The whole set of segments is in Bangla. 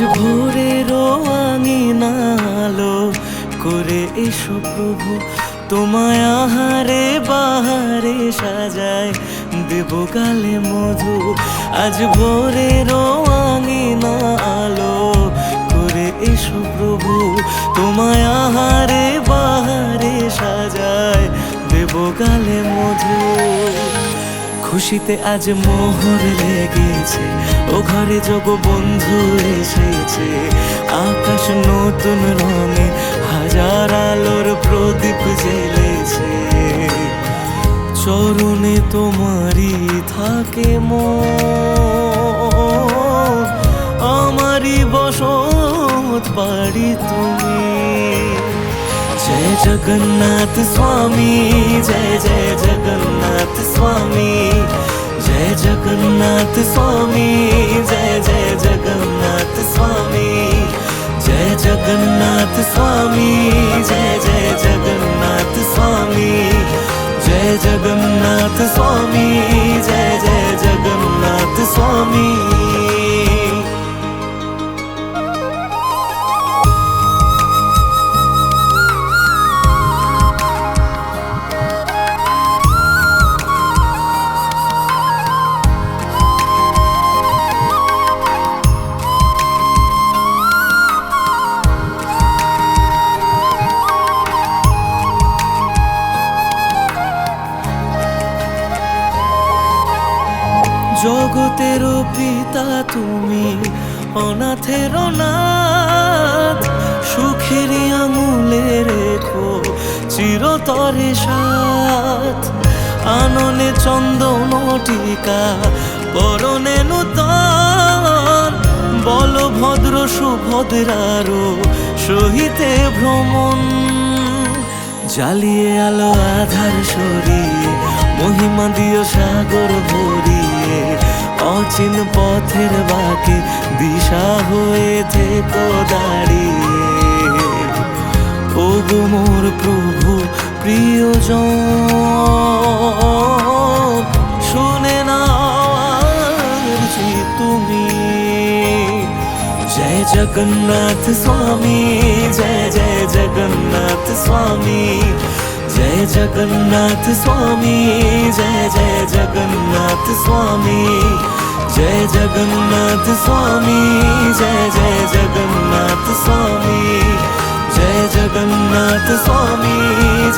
ভোরের নালো করে এসো প্রভু। তোমায় আহারে বাহারে সাজায়, দেব গালে মধু। আজ ভোরে আঙিনা আলো করে এসো প্রভু। তোমায় আহারে বাহারে সাজায়, দেব গালে মধু। খুশিতে আজ মোহরে ঘরে যোগ বন্ধু এসেছে আকাশ নতুন রঙে হাজার আলোর প্রদীপ জ্বেলেছে চরণে তোমারই থাকে মন আমারই বসত বাড়ি তুমি जय जगन्नाथ स्वामी जय जय जगन्नाथ स्वामी जय जगन्नाथ स्वामी जगन्नाथ स्वामी। जय जय जगन्नाथ। জগতের পিতা তুমি, অনাথের নাথ সুখের আঙুলে রেখো, চিরতরে সাথ। আননে চন্দন টিকা পরনে নূতন। বলভদ্র সুভদ্রারও সহিতে ভ্রমণ। জ্বালিয়ে আলো আধার সরিয়ে, মহিমা দিও সাগর ভরিয়ে অচিন পথের বাকে দিশা হয়ে থেকো দাঁড়িয়ে ও গো মোর প্রভু প্রিয়জন শুনে না আরজি তুমি जय जगन्नाथ स्वामी जय जय जगन्नाथ स्वामी जय जगन्नाथ स्वामी जय जय जगन्नाथ स्वामी जय जगन्नाथ स्वामी जय जय जगन्नाथ स्वामी जय जगन्नाथ स्वामी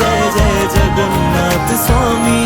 जय जय जगन्नाथ स्वामी